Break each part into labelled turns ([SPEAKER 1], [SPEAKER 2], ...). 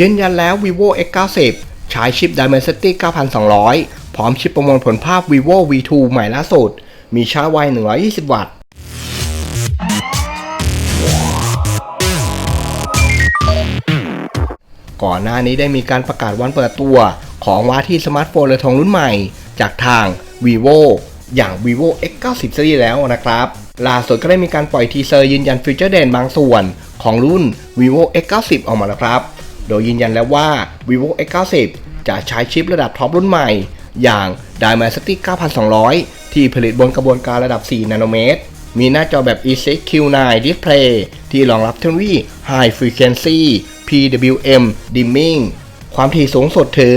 [SPEAKER 1] ยืนยันแล้ว vivo x 9 0ใช้ชิป Dimensity 9200 พร้อมชิปประมวลผลภาพ vivo v2 ใหม่ล่าสุด มีชาร์จไว 120 วัตต์ก่อนหน้านี้ได้มีการประกาศวันเปิดตัวของว่าที่สมาร์ทโฟนเรือทองรุ่นใหม่ จากทาง vivo อย่าง vivo x 9 0 series แล้วนะครับล่าสุดก็ได้มีการปล่อยทีเซอร์ยืนยันฟีเจอร์เด่นบางส่วนของรุ่น vivo x 9 0ออกมาแล้วครับ โดยยืนยันแล้วว่า vivo x 9 0 จะใช้ชิประดับท็อปรุ่นใหม่ อย่าง Dimensity 9200 ที่ผลิตบนกระบวนการระดับ 4 นาโนเมตร มีหน้าจอแบบ e6 Q9 Display ที่รองรับเทคโนโลยี High Frequency PWM Dimming ความถี่สูงสุดถึง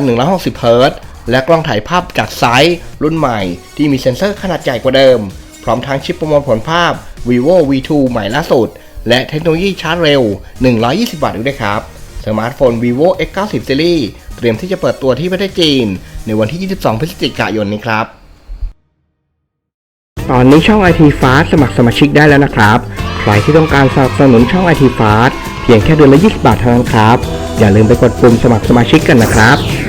[SPEAKER 1] 2,160 Hz และกล้องถ่ายภาพจากไซส์รุ่นใหม่ ที่มีเซ็นเซอร์ขนาดใหญ่กว่าเดิม พร้อมทั้งชิปประมวลผลภาพ vivo v2 ใหม่ล่าสุด และเทคโนโลยีชาร์จเร็ว 120 วัตต์ด้วยครับ สมาร์ทโฟน vivo x 9 0 series เตรียมที่จะเปิดตัวที่ประเทศจีน ในวันที่ 22 พฤศจิกายนนี้ครับ ตอนนี้ช่อง IT Fast สมัครสมาชิกได้แล้วนะครับ ใครที่ต้องการสนับสนุนช่อง IT Fast เพียงแค่เดือนละ 20 บาทเท่านั้นครับ อย่าลืมไปกดปุ่มสมัครสมาชิกกันนะครับ